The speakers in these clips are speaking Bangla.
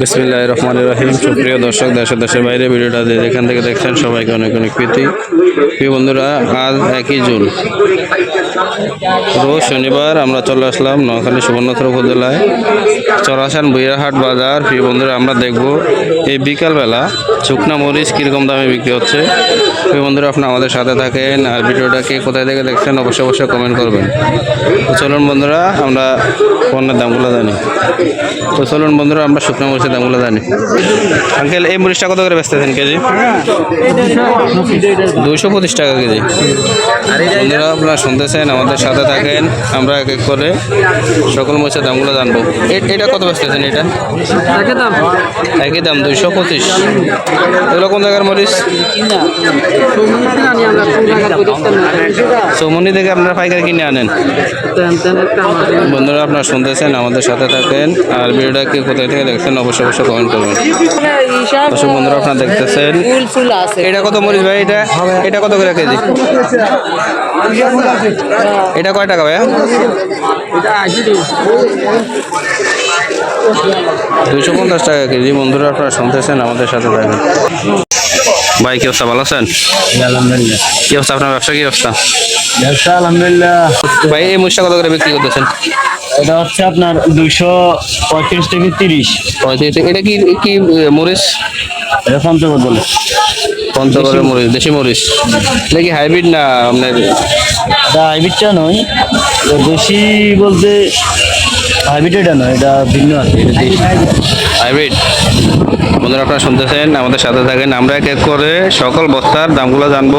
বিসমিল্লাহ রহমান রহিম। সুপ্রিয় দর্শক দেশের দেশের বাইরে ভিডিওটা যে যেখান থেকে দেখছেন, সবাইকে অনেক অনেক প্রীতি। প্রিয় বন্ধুরা, আজ একই জুন। রোজ শনিবার আমরা চলে আসলাম নোয়াখালী সুবর্ণচর উপজেলায়। চরাসান বইরাহাট বাজার। প্রিয় বন্ধুরা, আমরা দেখব এই বিকালবেলা শুকনা মরিচ কীরকম দামে বিক্রি হচ্ছে। প্রিয় বন্ধুরা আপনি আমাদের সাথে থাকেন আর ভিডিওটাকে কোথায় থেকে দেখছেন, অবশ্যই অবশ্যই কমেন্ট করবেন। তো চলুন বন্ধুরা, আমরা পণ্যের দামগুলো জানি। তো চলুন বন্ধুরা, আমরা শুকনো মরিচের দামগুলো জানি। আঙ্কেল এই মরিচটা কত করে বেচতেছেন কেজি? দুইশো পঁচিশ টাকা কেজি। বন্ধুরা আপনারা শুনতেছেন আমাদের সাথে থাকেন। আমরা এক এক করে সকল মরিচের দামগুলো জানব। এটা কত বেচতেছেন এটা? দাম। একই দাম দুইশো পঁচিশ। এগুলো কোন জায়গার মরিচ? চৌমনি থেকে আপনারা পাইকারি কিনে আনেন। বন্ধুরা আপনারা শুনতেছেন আমাদের সাথে থাকেন। আর ভিডিওটাকে কোথায় থেকে দেখছেন অবশ্যই অবশ্যই কমেন্ট করবেন। দর্শক বন্ধুরা আপনারা দেখতেছেন। এটা কত মরিচ ভাই এটা? এটা কত করে কেজি? এটা কয় টাকা এটা দুইশো পঞ্চাশ টাকা কেজি। বন্ধুরা আপনারা শুনতেছেন আমাদের সাথে থাকেন ভাই কি অবস্থা? ভালো আছেন? কি অবস্থা আপনার ব্যবসা? কি অবস্থা? ব্যবসা আলহামদুলিল্লাহ। ভাই এই মরিচটা কত করে বিক্রি করতেছেন? এটা হচ্ছে আপনার দুইশো পঁয়ত্রিশ থেকে তিরিশ। পঁয়ত্রিশ। এটা কি কি মরিচ? এটা পঞ্চগড় বলে পঞ্চগড়ের মরিচ দেশি মরিচ। এটা কি হাইব্রিড না আপনার এটা হাইব্রিডটা নয় দেশি বলতে হাইব্রিড এটা নয় এটা ভিন্ন আছে এটা দেশি। হাইব্রিড। বন্ধুরা আপনারা শুনতেছেন আমাদের সাথে থাকেন। আমরা এক এক করে সকল বস্তার দামগুলো জানব।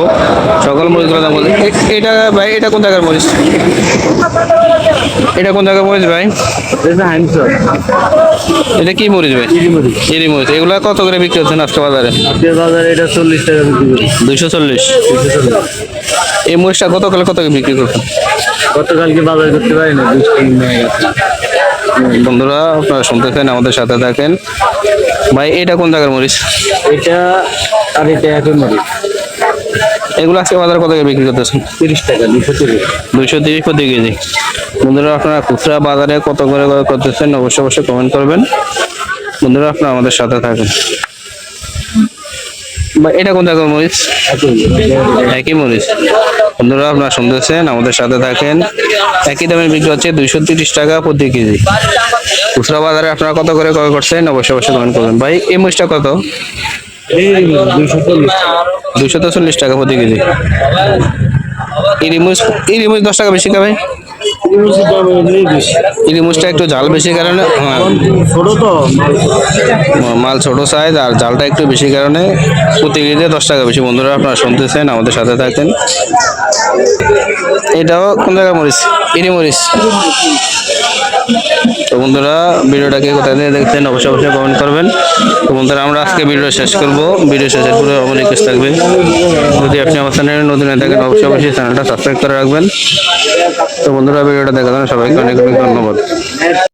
সকল মরিচগুলো দাম এটা ভাই এটা কোন জায়গার মরিচ? এটা কোন জায়গার মরিচ ভাই? এটা কি মরিচ ভাই? এরি মরিচ। এগুলো কত করে বিক্রি হচ্ছে আজকে বাজারে? বাজারে এটা চল্লিশ টাকা বিক্রি করি। দুইশো চল্লিশ। এই মরিচটা গতকাল কত করে বিক্রি করছেন গতকালকে বাজার করতে পারি না বন্ধুরা আপনারা শুনতেছেন আমাদের সাথে থাকেন। ভাই এটা কোন জায়গার মরিচ? এটা আর এটা একই মরি এগুলো আজকে বাজারে কত করে বিক্রি করতেছেন? তিরিশ টাকা দুশো তিরিশ। দুইশো তিরিশ প্রতি কেজি। বন্ধুরা আপনারা খুচরা বাজারে কত করে করে করতেছেন অবশ্যই অবশ্যই কমেন্ট করবেন। বন্ধুরা আপনারা আমাদের সাথে থাকেন। বা এটা কোন জায়গার মরিচ? একই মরিচ। বন্ধুরা আপনারা শুনতেছেন আমাদের সাথে থাকেন। একই দামে বিক্রি হচ্ছে দুইশো তিরিশ টাকা প্রতি কেজি। খুচরা বাজারে আপনারা কত করে ক্রয় করছেন অবশ্যই অবশ্যই কমেন্ট করবেন। ভাই এই মরিচটা কত? দুইশো চল্লিশ। টাকা প্রতি কেজি। ইলিমুজ ইলিমুজ দশ টাকা বেশি খাবে? একটু জাল বেশি কারণে হ্যাঁ, মাল ছোট সাইজ আর জালটা একটু বেশি কারণে প্রতি কেজিতে দশ টাকা বেশি। বন্ধুরা আপনারা শুনতেছেন আমাদের সাথে থাকেন এটাও কোন জায়গায় মরিচ? ইরি মরিচ। তো বন্ধুরা ভিডিওটাকে কোথায় থেকে দেখছেন অবশ্যই অবশ্যই কমেন্ট করবেন। তো বন্ধুরা আমরা আজকে ভিডিও শেষ করব। ভিডিও শেষের পুরো আমার রিকোয়েস্ট থাকবে। যদি আপনি আমার চ্যানেলে নতুন হয়ে থাকেন অবশ্যই অবশ্যই চ্যানেলটা সাবস্ক্রাইব করে রাখবেন। তো বন্ধুরা ভিডিওটা দেখার জন্য সবাইকে অনেক অনেক ধন্যবাদ।